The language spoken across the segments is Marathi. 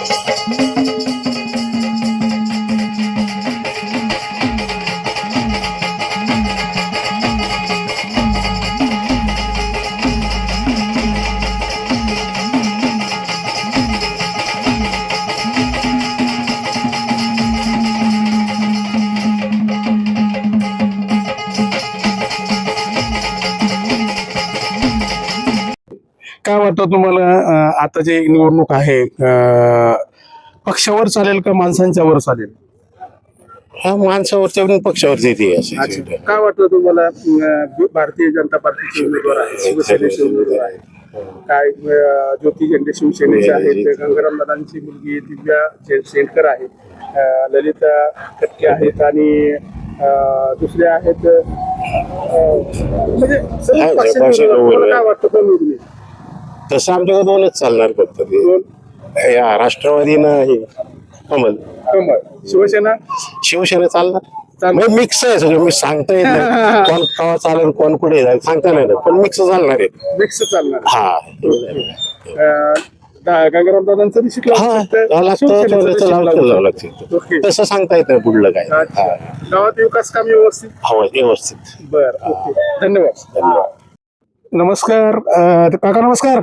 Gracias. काय वाटतं तुम्हाला आता जे निवडणूक आहे पक्षावर चालेल का माणसांच्या वर चालेल? हा माणसावरच्या पण पक्षावरची ती अशी काय वाटतं तुम्हाला भारतीय जनता पार्टीचे उमेदवार आहेत शिवसेनेचे उमेदवार आहेत? काय ज्योती झेंडे शिवसेनेचे आहेत गंगाराम दादांची मुलगी दिव्या शेंडकर आहे ललिता कटके आहेत आणि दुसरे आहेत म्हणजे आहे. काय वाटतं? तसं आमच्याकडे दोनच चालणार फक्त या राष्ट्रवादीनं हे कमल. कमळ शिवसेना? शिवसेना चालणार. चालणार. म्हणजे मिक्स आहे सगळं. मी सांगता येत नाही. कोण केव्हा चालेल कोण कुठे जाईल सांगता नाही येत. पण मिक्स चालणार आहे. मिक्स चालणार. हा. अं, दा- गंगाराम दादांचं हा. लावलं लागतं. ओके. तसं सांगता येत नाही पुढलं काय. अच्छा. हा. गावात विकास काम व्यवस्थित? हवं व्यवस्थित. बर ओके. धन्यवाद. धन्यवाद. नमस्कार. अं, काका नमस्कार.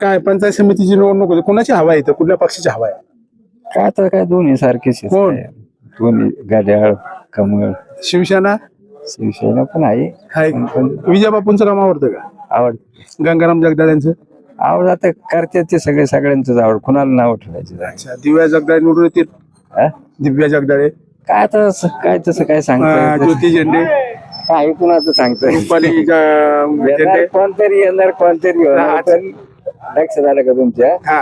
काय पंचायत समितीची निवडणूक होती. कोणाची हवा आहे इथं? कुठल्या पक्षाची हवा आहे? काय तर काय दोन्ही सारखेच आहेत कोण? काय. दोन्ही गाड्याळ कमळ. शिवसेना? शिवसेना पण आहे. विजय बापूंचं काम आवडतं का? आवड गंगाराम जगदाळ यांचं आवड आता करतात ते सगळे सगळ्यांचंच आवड. कुणाला नाव ठेवायचं अच्छा दिव्या जगदाळे निवडून येतील? हा? दिव्या जगदाळे? काय तर असं- काय तसं काय अं, सांगता ज्योती झेंडे? काय कुणाचं सांगता रुपाली ज- येणार झेंडे कोणतरी येणार कोणतरी हा, होणार पण लक्ष झालं का तुमच्या? हा.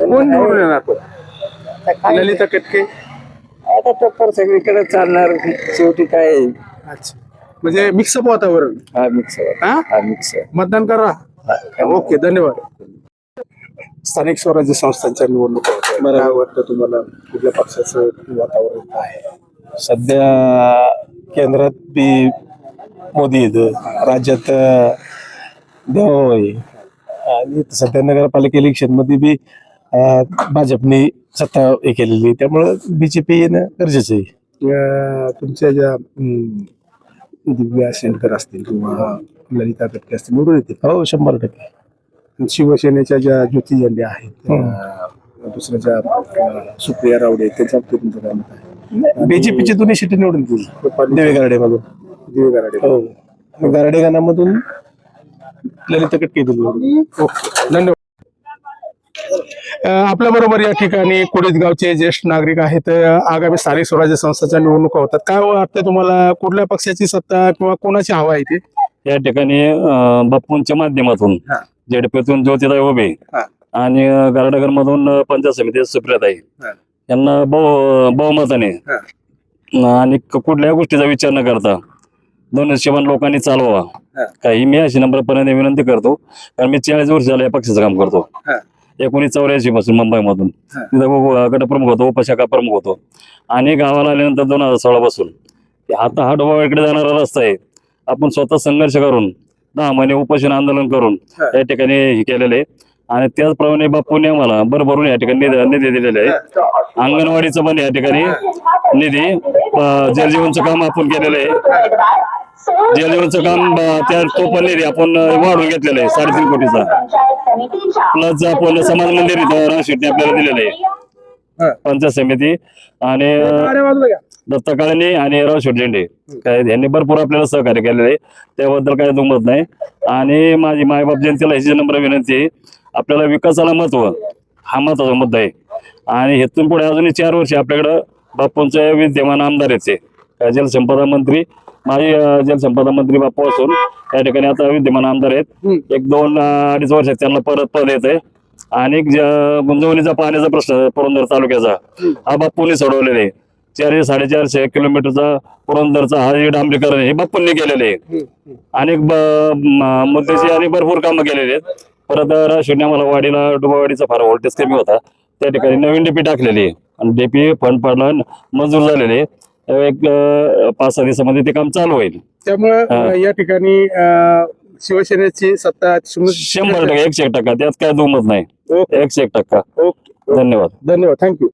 कोण निवडून येणार आता काय- ललिता कटके? आता टप्पर सगळीकडे चालणार शेवटी काय? अच्छा. म्हणजे मिक्सअप वातावरण. हा मिक्स हा? हा मिक्स मतदान करा. ओके धन्यवाद. स्थानिक स्वराज्य संस्थांच्या निवडणुका. काय वाटतं तुम्हाला? कुठल्या पक्षाचं वातावरण आहे सध्या केंद्रात बी मोदी आहेत. राज्यात देवा आहे आणि सध्या नगरपालिका इलेक्शनमध्ये बी भाजपने सत्ता हे केलेली आहे. त्यामुळं बीजेपी येणं गरजेचं आहे. तुमच्या ज्या दिव्या शेंडकर असतील किंवा ललिता कटके असतील निवडून येतील. हो शंभर टक्के. शिवसेनेच्या ज्या ज्योती आहेत अं, दुसऱ्या ज्या सुप्रिया रावडे त्यांच्या तुमचं काय मत आहे? बीजेपीची दोन्ही सीटी निवडून रुपाली देवे गारडे मधून दिवे गराडे हो. गारडे गाण्यामधून ललिता कटके. ओके. धन्यवाद. आपल्या बरोबर या ठिकाणी कुडीत गावचे ज्येष्ठ नागरिक आहेत. आगामी स्थानिक स्वराज्य संस्थांच्या निवडणुका होतात. काय वाटतं तुम्हाला? कुठल्या पक्षाची सत्ता किंवा कोणाची हवा आहे ते? या ठिकाणी अं, बापूंच्या माध्यमातून हा. जेडपीतून ज्योतिताई उभे हा. आणि गारडगर मधून पंचायत समिती सुप्रियाताई. हा. यांना बहु बहुमताने हा. आणि क- कुठल्याही गोष्टीचा विचार न करता दोन हिशोबान लोकांनी चालवावा हा. काही मी अशी नम्रपणे विनंती करतो कारण मी चाळीस वर्ष झालं या पक्षाचं काम करतो हा. एकोणीस चौऱ्याऐंशी पासून मुंबईमधून हा. तिथं गटप्रमुख होतो उपशाखा प्रमुख होतो आणि गावाला आल्यानंतर दोन हजार सोळा पासून आता हा डोबा इकडे जाणारा रस्ता आहे आपण स्वतः संघर्ष करून दहा महिने उपोषण आंदोलन करून हा. या ठिकाणी हे केलेले आहे आणि त्याचप्रमाणे बापूने आम्हाला भरभरून या ठिकाणी निधी दिलेले आहे. अंगणवाडीचं पण या ठिकाणी निधी जलजीवनचं काम आपण केलेलं आहे. जलजीवनचं काम त्या तो पण निधी आपण अं, वाढवून घेतलेला आहे साडेतीन कोटीचा. प्लस आपण समाज मंदिर इथं रामशेट्टी आपल्याला दिलेलं. आहे. पंचायत समिती आणि अं, अरे बाजूला घ्या. दत्ता काळेंनी आणि राव शेटजेंडे काय यांनी भरपूर आपल्याला सहकार्य केलेलं आहे. त्याबद्दल काही दुमत नाही. आणि माझी मायबाप जनतेला ह्याची नम्र विनंती आहे. आपल्याला विकासाला महत्त्व हा महत्त्वाचा मुद्दा आहे. आणि हेतून पुढे अजूनही चार वर्ष आपल्याकडं बापूंचे विद्यमान आमदार आहेत ते. जलसंपदा मंत्री माझे अं, जलसंपदा मंत्री बापू असून या ठिकाणी आता विद्यमान आमदार आहेत. एक दोन अडीच वर्षात त्यांना परत पद येत आहे आणि गुंजवणीचा पाण्याचा प्रश्न पुरंदर तालुक्याचा. हा बापूंनी सोडवलेला आहे. चारशे साडेचारशे किलोमीटरचा पुरंदरचा हा जे डांबरीकरण हे बापूंनी केलेले आहे. म- मुद्द्याची आणि भरपूर कामं केलेली आहेत. परत राष्ट्रीय आम्हाला वाडीला डुबावाडीचा फार व्होल्टेज कमी होता. त्या ठिकाणी नवीन डीपी टाकलेली आहे. आणि डीपी फंड पडला मंजूर झालेले. एक पाच सहा दिवसामध्ये ते काम चालू होईल. त्यामुळं या ठिकाणी शिवसेनेची सत्ता शंभर टक्के एकशे एक टक्का. त्यात काय दुमत नाही. एकशे एक टक्का. ओके. धन्यवाद. धन्यवाद. थँक्यू